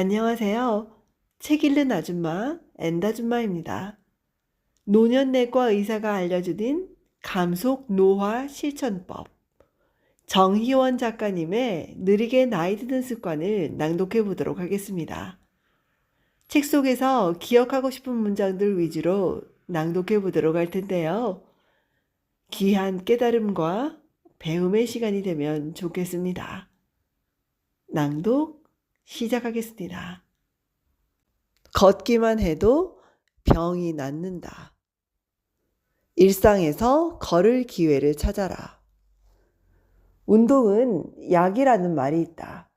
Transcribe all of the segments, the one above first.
안녕하세요. 책 읽는 아줌마, 엔다줌마입니다. 노년내과 의사가 알려주는 감속 노화 실천법. 정희원 작가님의 느리게 나이 드는 습관을 낭독해 보도록 하겠습니다. 책 속에서 기억하고 싶은 문장들 위주로 낭독해 보도록 할 텐데요. 귀한 깨달음과 배움의 시간이 되면 좋겠습니다. 낭독 시작하겠습니다. 걷기만 해도 병이 낫는다. 일상에서 걸을 기회를 찾아라. 운동은 약이라는 말이 있다.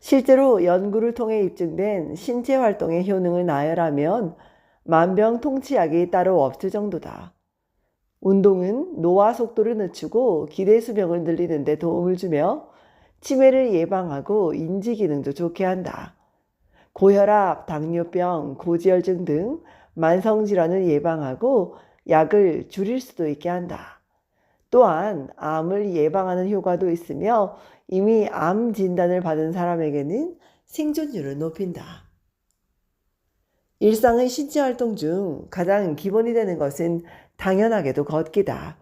실제로 연구를 통해 입증된 신체 활동의 효능을 나열하면 만병통치약이 따로 없을 정도다. 운동은 노화 속도를 늦추고 기대 수명을 늘리는 데 도움을 주며 치매를 예방하고 인지 기능도 좋게 한다. 고혈압, 당뇨병, 고지혈증 등 만성 질환을 예방하고 약을 줄일 수도 있게 한다. 또한 암을 예방하는 효과도 있으며 이미 암 진단을 받은 사람에게는 생존율을 높인다. 일상의 신체 활동 중 가장 기본이 되는 것은 당연하게도 걷기다.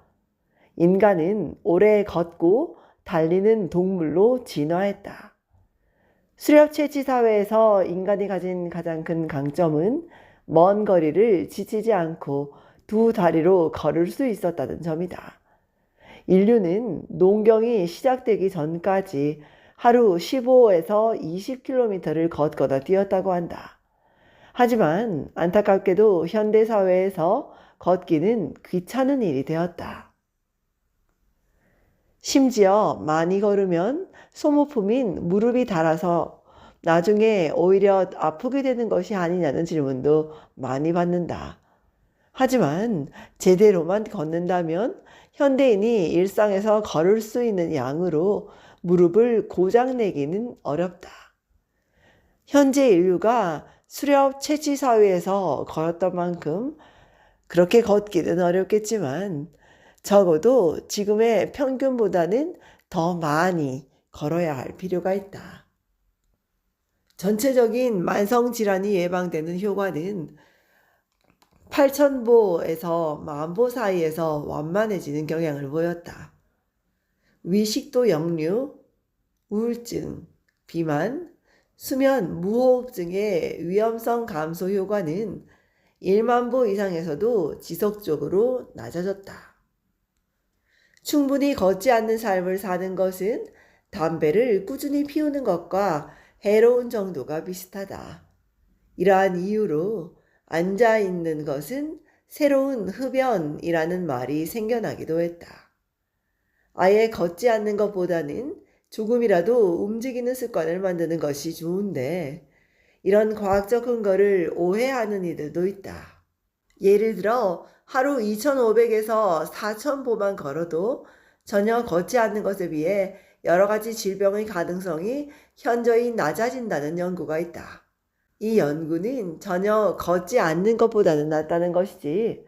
인간은 오래 걷고 달리는 동물로 진화했다. 수렵 채취 사회에서 인간이 가진 가장 큰 강점은 먼 거리를 지치지 않고 두 다리로 걸을 수 있었다는 점이다. 인류는 농경이 시작되기 전까지 하루 15에서 20km를 걷거나 뛰었다고 한다. 하지만 안타깝게도 현대 사회에서 걷기는 귀찮은 일이 되었다. 심지어 많이 걸으면 소모품인 무릎이 닳아서 나중에 오히려 아프게 되는 것이 아니냐는 질문도 많이 받는다. 하지만 제대로만 걷는다면 현대인이 일상에서 걸을 수 있는 양으로 무릎을 고장내기는 어렵다. 현재 인류가 수렵 채취 사회에서 걸었던 만큼 그렇게 걷기는 어렵겠지만 적어도 지금의 평균보다는 더 많이 걸어야 할 필요가 있다. 전체적인 만성 질환이 예방되는 효과는 8천보에서 만보 사이에서 완만해지는 경향을 보였다. 위식도 역류, 우울증, 비만, 수면 무호흡증의 위험성 감소 효과는 1만 보 이상에서도 지속적으로 낮아졌다. 충분히 걷지 않는 삶을 사는 것은 담배를 꾸준히 피우는 것과 해로운 정도가 비슷하다. 이러한 이유로 앉아 있는 것은 새로운 흡연이라는 말이 생겨나기도 했다. 아예 걷지 않는 것보다는 조금이라도 움직이는 습관을 만드는 것이 좋은데 이런 과학적 근거를 오해하는 이들도 있다. 예를 들어 하루 2,500에서 4,000보만 걸어도 전혀 걷지 않는 것에 비해 여러 가지 질병의 가능성이 현저히 낮아진다는 연구가 있다. 이 연구는 전혀 걷지 않는 것보다는 낫다는 것이지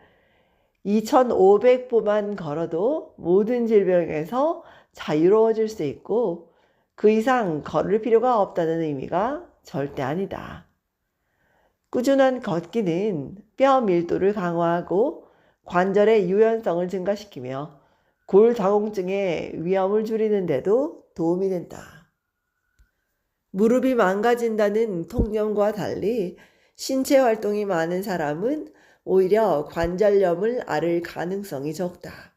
2,500보만 걸어도 모든 질병에서 자유로워질 수 있고 그 이상 걸을 필요가 없다는 의미가 절대 아니다. 꾸준한 걷기는 뼈 밀도를 강화하고 관절의 유연성을 증가시키며 골다공증의 위험을 줄이는 데도 도움이 된다. 무릎이 망가진다는 통념과 달리 신체 활동이 많은 사람은 오히려 관절염을 앓을 가능성이 적다.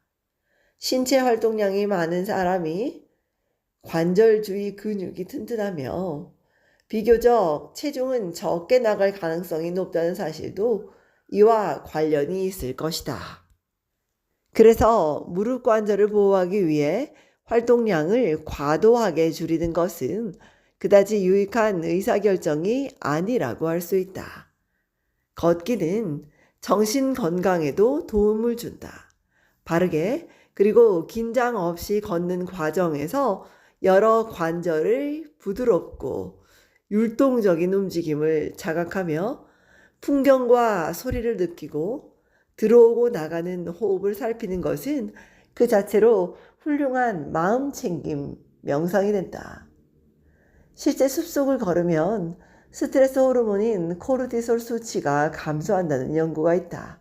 신체 활동량이 많은 사람이 관절 주위 근육이 튼튼하며 비교적 체중은 적게 나갈 가능성이 높다는 사실도 이와 관련이 있을 것이다. 그래서 무릎 관절을 보호하기 위해 활동량을 과도하게 줄이는 것은 그다지 유익한 의사결정이 아니라고 할 수 있다. 걷기는 정신 건강에도 도움을 준다. 바르게 그리고 긴장 없이 걷는 과정에서 여러 관절을 부드럽고 율동적인 움직임을 자각하며 풍경과 소리를 느끼고 들어오고 나가는 호흡을 살피는 것은 그 자체로 훌륭한 마음 챙김 명상이 된다. 실제 숲속을 걸으면 스트레스 호르몬인 코르티솔 수치가 감소한다는 연구가 있다.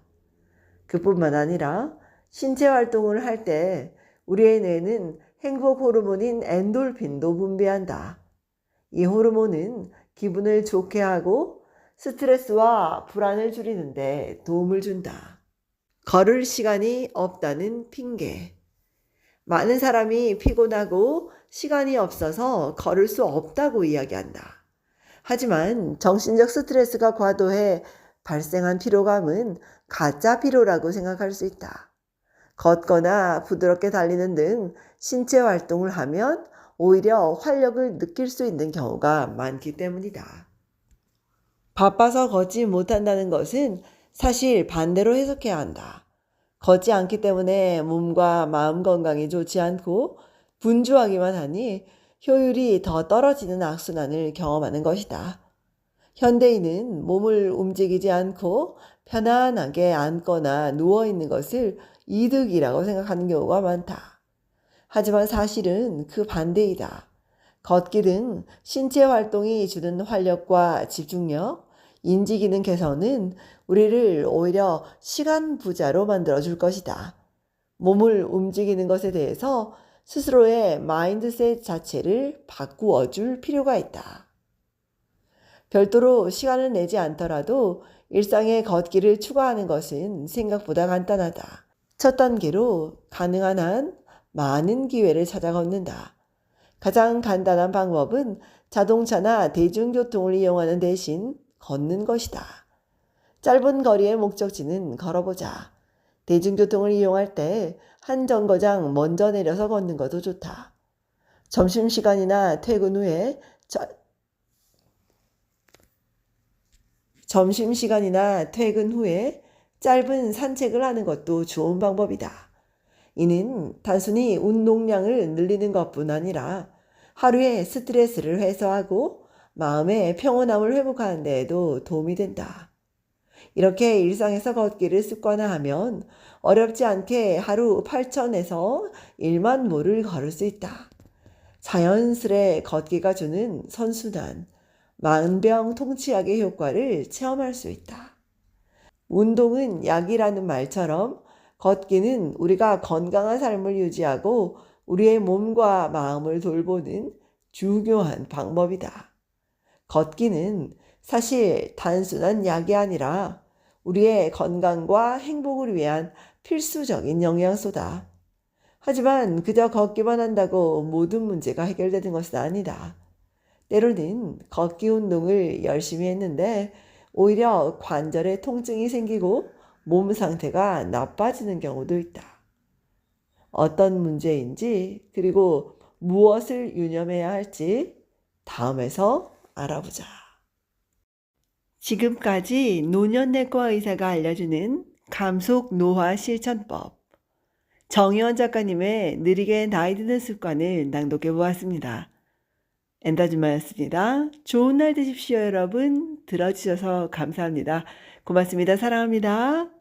그뿐만 아니라 신체 활동을 할 때 우리의 뇌는 행복 호르몬인 엔돌핀도 분비한다. 이 호르몬은 기분을 좋게 하고 스트레스와 불안을 줄이는데 도움을 준다. 걸을 시간이 없다는 핑계. 많은 사람이 피곤하고 시간이 없어서 걸을 수 없다고 이야기한다. 하지만 정신적 스트레스가 과도해 발생한 피로감은 가짜 피로라고 생각할 수 있다. 걷거나 부드럽게 달리는 등 신체 활동을 하면 오히려 활력을 느낄 수 있는 경우가 많기 때문이다. 바빠서 걷지 못한다는 것은 사실 반대로 해석해야 한다. 걷지 않기 때문에 몸과 마음 건강이 좋지 않고 분주하기만 하니 효율이 더 떨어지는 악순환을 경험하는 것이다. 현대인은 몸을 움직이지 않고 편안하게 앉거나 누워 있는 것을 이득이라고 생각하는 경우가 많다. 하지만 사실은 그 반대이다. 걷기 등 신체 활동이 주는 활력과 집중력, 인지 기능 개선은 우리를 오히려 시간 부자로 만들어 줄 것이다. 몸을 움직이는 것에 대해서 스스로의 마인드셋 자체를 바꾸어 줄 필요가 있다. 별도로 시간을 내지 않더라도 일상의 걷기를 추가하는 것은 생각보다 간단하다. 첫 단계로 가능한 한 많은 기회를 찾아 걷는다. 가장 간단한 방법은 자동차나 대중교통을 이용하는 대신 걷는 것이다. 짧은 거리의 목적지는 걸어보자. 대중교통을 이용할 때 한 정거장 먼저 내려서 걷는 것도 좋다. 점심시간이나 퇴근 후에 저- 점심시간이나 퇴근 후에 짧은 산책을 하는 것도 좋은 방법이다. 이는 단순히 운동량을 늘리는 것뿐 아니라 하루의 스트레스를 해소하고 마음의 평온함을 회복하는 데에도 도움이 된다. 이렇게 일상에서 걷기를 습관화하면 어렵지 않게 하루 8천에서 1만 모를 걸을 수 있다. 자연스레 걷기가 주는 선순환, 만병통치약의 효과를 체험할 수 있다. 운동은 약이라는 말처럼 걷기는 우리가 건강한 삶을 유지하고 우리의 몸과 마음을 돌보는 중요한 방법이다. 걷기는 사실 단순한 약이 아니라 우리의 건강과 행복을 위한 필수적인 영양소다. 하지만 그저 걷기만 한다고 모든 문제가 해결되는 것은 아니다. 때로는 걷기 운동을 열심히 했는데 오히려 관절에 통증이 생기고 몸 상태가 나빠지는 경우도 있다. 어떤 문제인지 그리고 무엇을 유념해야 할지 다음에서 알아보자. 지금까지 노년내과 의사가 알려주는 감속 노화 실천법. 정의원 작가님의 느리게 나이 드는 습관을 낭독해 보았습니다. 엔다주마였습니다. 좋은 날 되십시오, 여러분. 들어주셔서 감사합니다. 고맙습니다. 사랑합니다.